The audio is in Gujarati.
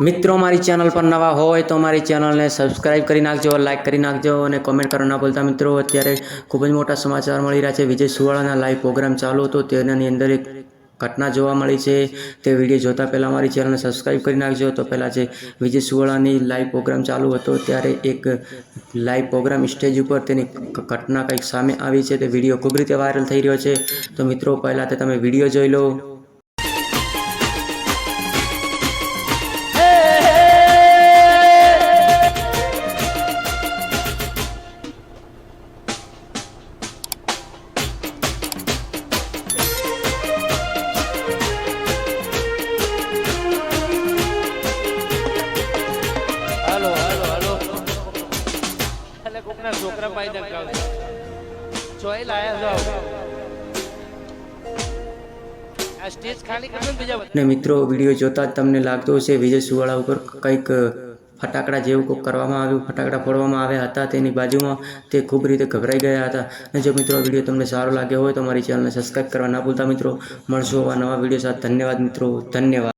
મિત્રો, મારી ચેનલ પર નવા હોય તો મારી ચેનલને સબસ્ક્રાઇબ કરી નાખજો લાઇક કરી નાખજો અને કોમેન્ટ કરવા ના ભૂલતા મિત્રો. અત્યારે ખૂબ જ મોટા સમાચાર મળી રહ્યા છે. વિજય સુવાળાના લાઈવ પ્રોગ્રામ ચાલુ હતો. તેની અંદર એક ઘટના જોવા મળી છે. તે વીડિયો જોતાં પહેલાં મારી ચેનલને સબસ્ક્રાઇબ કરી નાખજો. તો પહેલાં જે વિજય સુવાળાની લાઈવ પ્રોગ્રામ ચાલુ હતો, ત્યારે એક લાઈવ પ્રોગ્રામ સ્ટેજ ઉપર તેની ઘટના કંઈક સામે આવી છે. તે વીડિયો ખૂબ રીતે વાયરલ થઈ રહ્યો છે. તો મિત્રો, પહેલાં તે તમે વીડિયો જોઈ લો. એટલે કોકના છોકરા પાઈ દરકાવ ચોય લાયા કરજો ને મિત્રો, વીડિયો જોતા જ તમને લાગતું હશે, વિજય સુવાળા ઉપર કંઈક ફટાકડા જેવું કંઈક કરવામાં આવ્યું, ફટાકડા ફોડવામાં આવ્યા હતા તેની બાજુમાં. તે ખૂબ રીતે ગભરાઈ ગયા હતા. અને જો મિત્રો વીડિયો તમને સારો લાગ્યો હોય તો મારી ચેનલને સબસ્ક્રાઈબ કરવા ના ભૂલતા મિત્રો. મળશો આવા નવા વીડિયો સાથે. ધન્યવાદ મિત્રો. ધન્યવાદ.